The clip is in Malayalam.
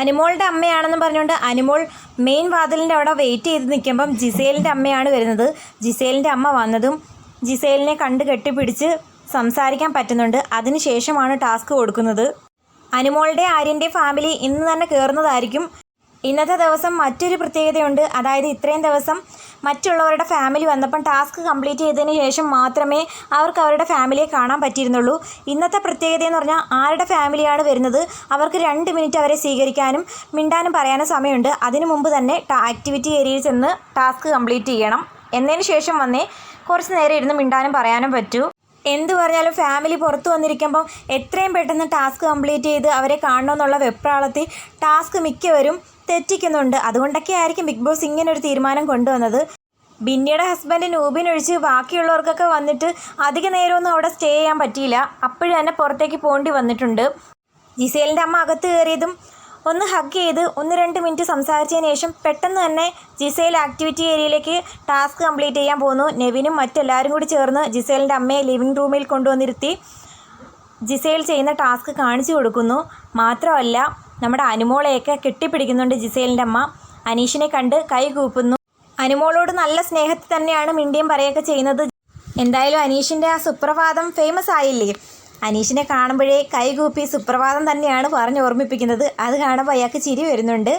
അനുമോളുടെ അമ്മയാണെന്ന് പറഞ്ഞുകൊണ്ട് അനുമോൾ മെയിൻ വാതിലിന്റെ അവിടെ വെയിറ്റ് ചെയ്ത് നിൽക്കുമ്പം ജിസേലിന്റെ അമ്മയാണ് വരുന്നത്. ജിസേലിന്റെ അമ്മ വന്നതും ജിസേലിനെ കണ്ട് കെട്ടിപ്പിടിച്ച് സംസാരിക്കാൻ പറ്റുന്നുണ്ട്. അതിനുശേഷമാണ് ടാസ്ക് കൊടുക്കുന്നത്. അനുമോളുടെ ആര്യന്റെ ഫാമിലി ഇന്ന് തന്നെ കയറുന്നതായിരിക്കും ഇന്നത്തെ ദിവസം മറ്റൊരു പ്രത്യേകതയുണ്ട്. അതായത് ഇത്രയും ദിവസം മറ്റുള്ളവരുടെ ഫാമിലി വന്നപ്പം ടാസ്ക് കംപ്ലീറ്റ് ചെയ്തതിന് ശേഷം മാത്രമേ അവർക്ക് അവരുടെ ഫാമിലിയെ കാണാൻ പറ്റിയിരുന്നുള്ളൂ. ഇന്നത്തെ പ്രത്യേകത എന്ന് പറഞ്ഞാൽ ആരുടെ ഫാമിലിയാണ് വരുന്നത്? അവർക്ക് രണ്ട് മിനിറ്റ് അവരെ സ്വീകരിക്കാനും മിണ്ടാനും പറയാനും സമയമുണ്ട്. അതിനു മുമ്പ് തന്നെ ആക്ടിവിറ്റി ഏരിയയിൽ ചെന്ന് ടാസ്ക് കംപ്ലീറ്റ് ചെയ്യണം. എന്നതിന് ശേഷം വന്നേ കുറച്ച് നേരം ഇരുന്ന് മിണ്ടാനും പറയാനും പറ്റൂ. എന്ത് പറഞ്ഞാലും ഫാമിലി പുറത്തു വന്നിരിക്കുമ്പം എത്രയും പെട്ടെന്ന് ടാസ്ക് കംപ്ലീറ്റ് ചെയ്ത് അവരെ കാണണമെന്നുള്ള വെപ്രാളത്തിൽ ടാസ്ക് മിക്കവരും തെറ്റിക്കുന്നുണ്ട്. അതുകൊണ്ടൊക്കെ ആയിരിക്കും ബിഗ് ബോസ് ഇങ്ങനെ ഒരു തീരുമാനം കൊണ്ടുവന്നത്. ബിന്നിയുടെ ഹസ്ബൻഡ് നൂബിൻ ഒഴിച്ച് ബാക്കിയുള്ളവർക്കൊക്കെ വന്നിട്ട് അധിക നേരമൊന്നും അവിടെ സ്റ്റേ ചെയ്യാൻ പറ്റിയില്ല. അപ്പോഴും തന്നെ പുറത്തേക്ക് പോകേണ്ടി വന്നിട്ടുണ്ട്. ജിസേലിന്റെ അമ്മ അകത്ത് കയറിയതും ഒന്ന് ഹഗ് ചെയ്ത് ഒന്ന് രണ്ട് മിനിറ്റ് സംസാരിച്ചതിന് ശേഷം പെട്ടെന്ന് തന്നെ ജിസേൽ ആക്ടിവിറ്റി ഏരിയയിലേക്ക് ടാസ്ക് കംപ്ലീറ്റ് ചെയ്യാൻ പോകുന്നു നെവിനും മറ്റെല്ലാവരും കൂടി ചേർന്ന് ജിസേലിന്റെ അമ്മയെ ലിവിംഗ് റൂമിൽ കൊണ്ടുവന്നിരുത്തി ജിസേൽ ചെയ്യുന്ന ടാസ്ക് കാണിച്ചു കൊടുക്കുന്നു. മാത്രമല്ല നമ്മുടെ അനുമോളെയൊക്കെ കെട്ടിപ്പിടിക്കുന്നുണ്ട് ജിസേലിന്റെ അമ്മ. അനീഷിനെ കണ്ട് കൈ കൂപ്പുന്നു. അനുമോളോട് നല്ല സ്നേഹത്തിൽ തന്നെയാണ് മിണ്ടിയും പറയുകയൊക്കെ ചെയ്യുന്നത്. എന്തായാലും അനീഷിന്റെ ആ സുപ്രഭാതം ഫേമസ് ആയില്ലേ? അനീഷിനെ കാണുമ്പോഴേ കൈകൂപ്പി സുപ്രഭാതം തന്നെയാണ് പറഞ്ഞ് ഓർമ്മിപ്പിക്കുന്നത്. അത് കാണുമ്പോൾ അയാൾക്ക് ചിരി വരുന്നുണ്ട്.